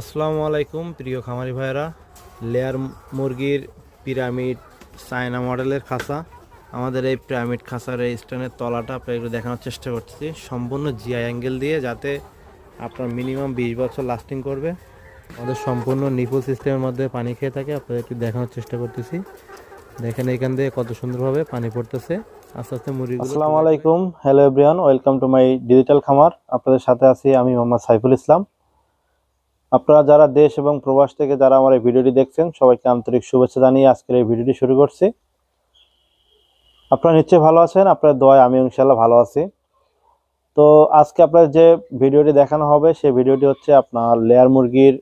আসসালামু আলাইকুম প্রিয় খামারি ভাইরা লেয়ার মুরগির পিরামিড চায়না মডেলের খাঁচা আমাদের এই পিরামিড খাঁচার এই স্ট্যান্ডের তলাটা আপনার একটু দেখানোর চেষ্টা করতেছি। সম্পূর্ণ জিআই অ্যাঙ্গেল দিয়ে যাতে আপনার মিনিমাম বিশ বছর লাস্টিং করবে। আমাদের সম্পূর্ণ নিপুল সিস্টেমের মধ্যে পানি খেয়ে থাকে আপনাদের একটু দেখানোর চেষ্টা করতেছি। দেখেন এখান দিয়ে কত সুন্দরভাবে পানি পড়তেছে। আস্তে আস্তে মুরগি আসসালামু আলাইকুম hello everyone welcome to my digital খামার। আপনাদের সাথে আছি আমি মোহাম্মদ সাইফুল ইসলাম। আপনারা যারা দেশ এবং প্রবাস থেকে যারা আমার এই ভিডিওটি দেখছেন, সবাইকে আন্তরিক শুভেচ্ছা জানিয়ে আজকের এই ভিডিওটি শুরু করছি। আপনারা নিশ্চয়ই ভালো আছেন আপনার দোয়ায় আমি ইনশাল্লাহ ভালো আছি। তো আজকে আপনার যে ভিডিওটি দেখানো হবে সেই ভিডিওটি হচ্ছে আপনার লেয়ার মুরগির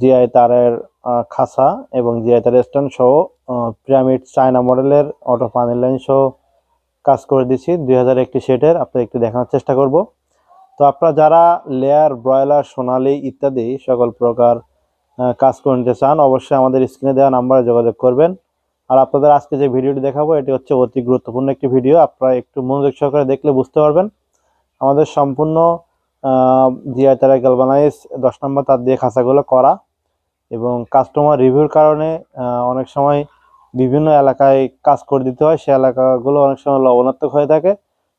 জিআই তারের খাসা এবং জিআই তারের স্ট্যান্ড সহ পিরামিড চায়না মডেলের অটো পানির লাইন সহ কাজ করে দিচ্ছি। দুই হাজার একটি সেটের আপনাদের একটু দেখানোর চেষ্টা করব। তো আপনারা যারা লেয়ার, ব্রয়লার, সোনালি ইত্যাদি সকল প্রকার কাজ করে নিতে চান, অবশ্যই আমাদের স্ক্রিনে দেওয়া নাম্বারে যোগাযোগ করবেন। আর আপনাদের আজকে যে ভিডিওটি দেখাবো, এটি হচ্ছে অতি গুরুত্বপূর্ণ একটি ভিডিও। আপনারা একটু মনোযোগ সহকারে দেখলে বুঝতে পারবেন। আমাদের সম্পূর্ণ জিআই তারা গ্যালবানাইজ দশ নম্বর তার দিয়ে খাঁচাগুলো করা এবং কাস্টমার রিভিউর কারণে অনেক সময় বিভিন্ন এলাকায় কাজ করে দিতে হয়। সে এলাকাগুলো অনেক সময় লবণাত্মক হয়ে থাকে।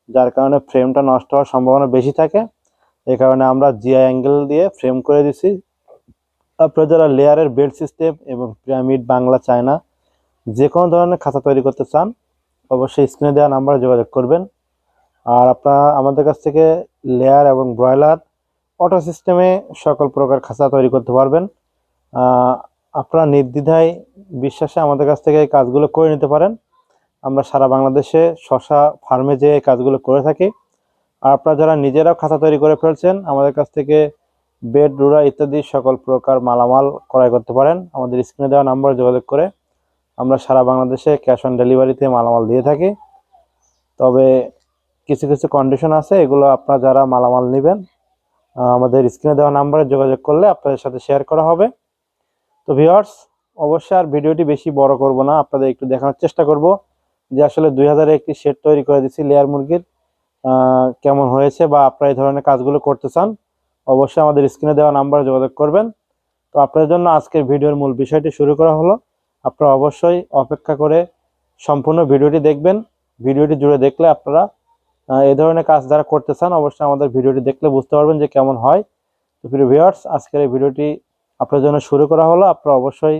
যার কারণে ফ্রেমটা নষ্ট হওয়ার সম্ভাবনা বেশি থাকে। এই কারণে আমরা জিআই অ্যাঙ্গেল দিয়ে ফ্রেম করে দিছি। আপনারা যারা লেয়ারের বেড সিস্টেম এবং পিরামিড বাংলা চায়না যে কোনো ধরনের খাঁচা তৈরি করতে চান, অবশ্যই স্ক্রিনে দেওয়া নাম্বারে যোগাযোগ করবেন। আর আপনারা আমাদের কাছ থেকে লেয়ার এবং ব্রয়লার অটো সিস্টেমে সকল প্রকার খাঁচা তৈরি করতে পারবেন। আপনারা নির্দ্বিধায়, বিশ্বাসে আমাদের কাছ থেকে এই কাজগুলো করে নিতে পারেন। আমরা সারা বাংলাদেশে শশা ফার্মে যে কাজগুলো করে থাকি। আর আপনারা যারা নিজেরাও খাতা তৈরি করে ফেলছেন, আমাদের কাছ থেকে বেড, রুরা ইত্যাদি সকল প্রকার মালামাল ক্রয় করতে পারেন। আমাদের স্ক্রিনে দেওয়া নাম্বার যোগাযোগ করে আমরা সারা বাংলাদেশে ক্যাশ অন ডেলিভারিতে মালামাল দিয়ে থাকি। তবে কিছু কিছু কন্ডিশন আছে, এগুলো আপনারা যারা মালামাল নেবেন আমাদের স্ক্রিনে দেওয়া নাম্বারে যোগাযোগ করলে আপনাদের সাথে শেয়ার করা হবে। তো ভিউয়ার্স, অবশ্যই আর ভিডিওটি বেশি বড় করব না, আপনাদের একটু দেখানোর চেষ্টা করব। যে আসলে দুই হাজারে একটি সেট তৈরি করে দিচ্ছি লেয়ার মুরগির কেমন হয়েছে বা আপনারা এই ধরনের কাজগুলো করতে চান, অবশ্যই আমাদের স্ক্রিনে দেওয়া নাম্বারে যোগাযোগ করবেন। তো আপনাদের জন্য আজকের ভিডিওর মূল বিষয়টি শুরু করা হলো। আপনারা অবশ্যই অপেক্ষা করে সম্পূর্ণ ভিডিওটি দেখবেন। ভিডিওটি জুড়ে দেখলে আপনারা এই ধরনের কাজ যারা করতে চান, অবশ্যই আমাদের ভিডিওটি দেখলে বুঝতে পারবেন যে কেমন হয়। তো ভিউয়ার্স আজকের এই ভিডিওটি আপনার জন্য শুরু করা হলো। আপনারা অবশ্যই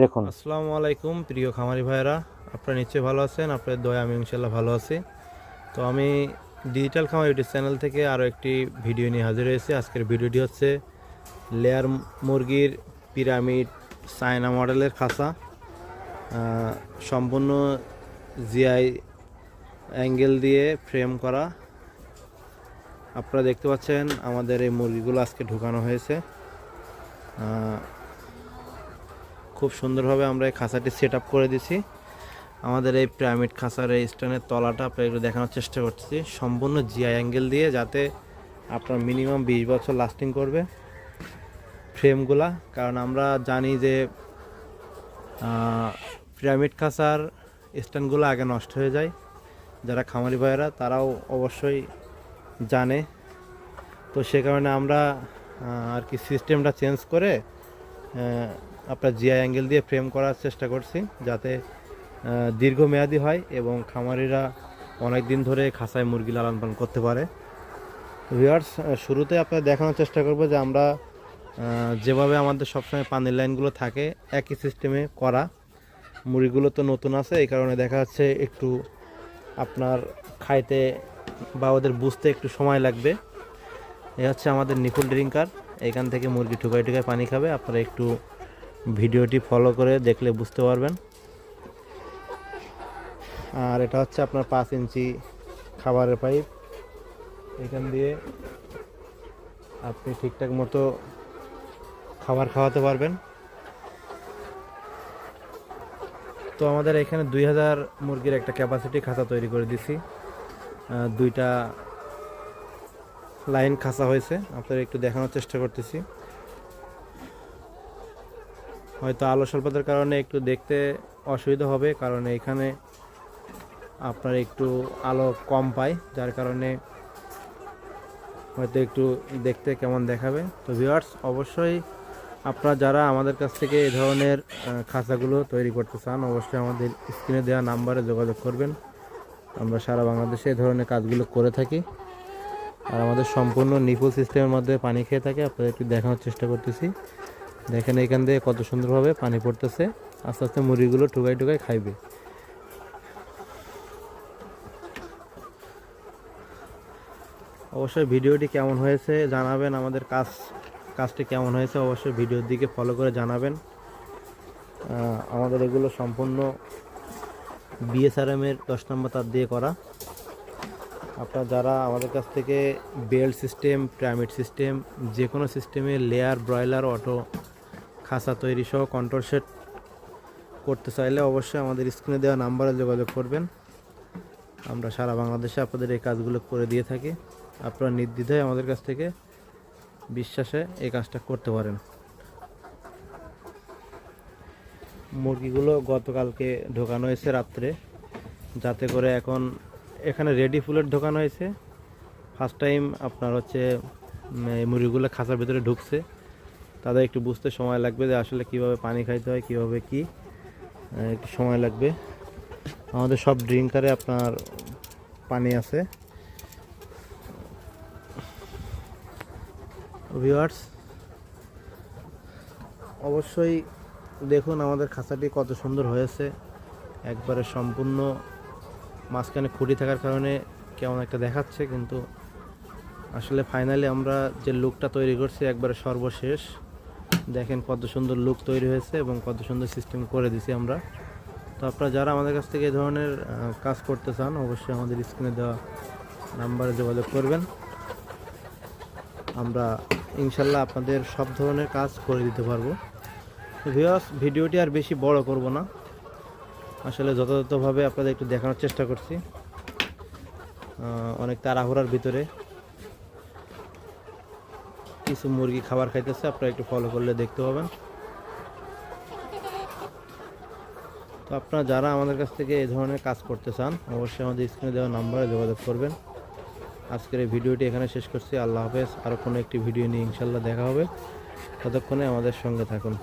দেখুন। আসসালামু আলাইকুম, প্রিয় খামারি ভাইরা আপনারা নিশ্চয়ই ভালো আছেন, আপনাদের দয়া, আমি ইনশাল্লাহ ভালো আছি। তো আমি ডিজিটাল খামার ইউটিউব চ্যানেল থেকে আরও একটি ভিডিও নিয়ে হাজির হয়েছি। আজকের ভিডিওটি হচ্ছে লেয়ার মুরগির পিরামিড চায়না মডেলের খাঁচা সম্পূর্ণ জিআই অ্যাঙ্গেল দিয়ে ফ্রেম করা। আপনারা দেখতে পাচ্ছেন আমাদের এই মুরগিগুলো আজকে ঢুকানো হয়েছে। খুব সুন্দরভাবে আমরা এই খাঁচাটি সেট করে দিছি আমাদের এই পিরামিড খাঁচার এই স্ট্যান্ডের তলাটা একটু দেখানোর চেষ্টা করছি। সম্পূর্ণ জিআই অ্যাঙ্গেল দিয়ে যাতে আপনার মিনিমাম বিশ বছর লাস্টিং করবে ফ্রেমগুলা কারণ আমরা জানি যে পিরামিড খাঁচার স্ট্যান্ডগুলো আগে নষ্ট হয়ে যায়। যারা খামারি ভাইয়েরা, তারাও অবশ্যই জানে। তো সে কারণে আমরা আর কি সিস্টেমটা চেঞ্জ করে আপনার জিআই অ্যাঙ্গেল দিয়ে ফ্রেম করার চেষ্টা করছি যাতে দীর্ঘমেয়াদী হয় এবং খামারিরা অনেক দিন ধরে খাঁচায় মুরগি লালন পালন করতে পারে। ভিউয়ার্স শুরুতে আপনার দেখানোর চেষ্টা করব যে আমরা যেভাবে আমাদের সবসময় পানির লাইনগুলো থাকে, একই সিস্টেমে করা। মুরগিগুলো তো নতুন আছে, এই কারণে দেখা যাচ্ছে একটু আপনার খাইতে বা ওদের বুঝতে একটু সময় লাগবে। এ হচ্ছে আমাদের নিপুল ড্রিঙ্কার। এখান থেকে মুরগি ঠুকাই ঠুকাই পানি খাবে। আপনারা একটু ভিডিওটি ফলো করে দেখলে বুঝতে পারবেন। আর এটা হচ্ছে আপনার পাঁচ ইঞ্চি খাবারের পাইপ। এখান দিয়ে আপনি ঠিকঠাক মতো খাবার খাওয়াতে পারবেন। তো আমাদের এখানে দুই হাজার মুরগির একটা ক্যাপাসিটি খাতা তৈরি করে দিছি। দুইটা লাইন খাঁচা হয়েছে। আপনাদের একটু দেখানোর চেষ্টা করতেছি। হয়তো আলো স্বল্পতার কারণে একটু দেখতে অসুবিধা হবে, কারণ এখানে আপনার একটু আলো কম পায়, যার কারণে হয়তো একটু দেখতে কেমন দেখাবে। তো ভিউয়ার্স অবশ্যই আপনারা যারা আমাদের কাছ থেকে এই ধরনের খাঁচাগুলো তৈরি করতে চান, অবশ্যই আমাদের স্ক্রিনে দেওয়া নাম্বারে যোগাযোগ করবেন। আমরা সারা বাংলাদেশে এই ধরনের কাজগুলো করে থাকি। আর আমাদের সম্পূর্ণ নিপুল সিস্টেমের মধ্যে পানি খেয়ে থাকে। আপনাদের একটু দেখানোর চেষ্টা করতেছি। দেখেন এখান থেকে কত সুন্দরভাবে পানি পড়তেছে। আস্তে আস্তে মুরগিগুলো টুকাই টুকাই খাইবে। অবশ্যই ভিডিওটি কেমন হয়েছে জানাবেন। আমাদের কাজ, কাজটি কেমন হয়েছে অবশ্যই ভিডিওর দিকে ফলো করে জানাবেন। আমাদের এগুলো সম্পূর্ণ বিএসআরএম এর দশ নম্বর তার দিয়ে করা। আপনারা যারা আমাদের কাছ থেকে বেল্ট সিস্টেম পিরামিড সিস্টেম যে কোনো সিস্টেমে লেয়ার, ব্রয়লার, অটো খাসা তৈরি সহ কন্ট্রোল সেট করতে চাইলে অবশ্যই আমাদের স্ক্রিনে দেওয়া নাম্বারে যোগাযোগ করবেন। আমরা সারা বাংলাদেশে আপনাদের এই কাজগুলো করে দিয়ে থাকি। আপনারা নির্দ্বিধায় আমাদের কাছ থেকে বিশ্বাসে এই কাজটা করতে পারেন। মুরগিগুলো গতকালকে ঢোকানো হয়েছে রাত্রে। যাতে করে এখন এখানে রেডি ফুলের ঢোকানো হয়েছে। ফার্স্ট টাইম আপনার হচ্ছে মুরগিগুলো খাঁচার ভিতরে ঢুকছে। তাদের একটু বুঝতে সময় লাগবে যে আসলে কীভাবে পানি খাইতে হয়, কীভাবে কি একটু সময় লাগবে। আমাদের সব ড্রিঙ্কারে আপনার পানি আছে। ভিউয়ার্স অবশ্যই দেখুন আমাদের খাঁচাটি কত সুন্দর হয়েছে। একবারে সম্পূর্ণ মাঝখানে খুঁটি থাকার কারণে কেমন একটা দেখাচ্ছে, কিন্তু আসলে ফাইনালি আমরা যে লুকটা তৈরি করছি একবারে সর্বশেষ। দেখেন কত সুন্দর লুক তৈরি হয়েছে এবং কত সুন্দর সিস্টেম করে দিছি আমরা। তো আপনারা যারা আমাদের কাছ থেকে এই ধরনের কাজ করতে চান, অবশ্যই আমাদের স্ক্রিনে দেওয়া নাম্বারে যোগাযোগ করবেন। আমরা ইনশাল্লাহ আপনাদের সব ধরনের কাজ করে দিতে পারব। ভিউয়ার্স ভিডিওটি আর বেশি বড় করব না। আসলে যথাযথভাবে আপনাদের একটু দেখানোর চেষ্টা করছি। অনেক তাড়াহুড়ার ভিতরে কিছু মুরগি খাবার খাইতেছে, আপনারা একটু ফলো করলে দেখতে পাবেন। তো আপনারা যারা আমাদের কাছ থেকে এই ধরনের কাজ করতে চান, অবশ্যই আমাদের স্ক্রিনে দেওয়া নাম্বারে যোগাযোগ করবেন। আজকের এই ভিডিওটি এখানে শেষ করছি। আল্লাহ হাফেজ। আরও কোনো একটি ভিডিও নিয়ে ইনশাল্লাহ দেখা হবে। ততক্ষণে আমাদের সঙ্গে থাকুন।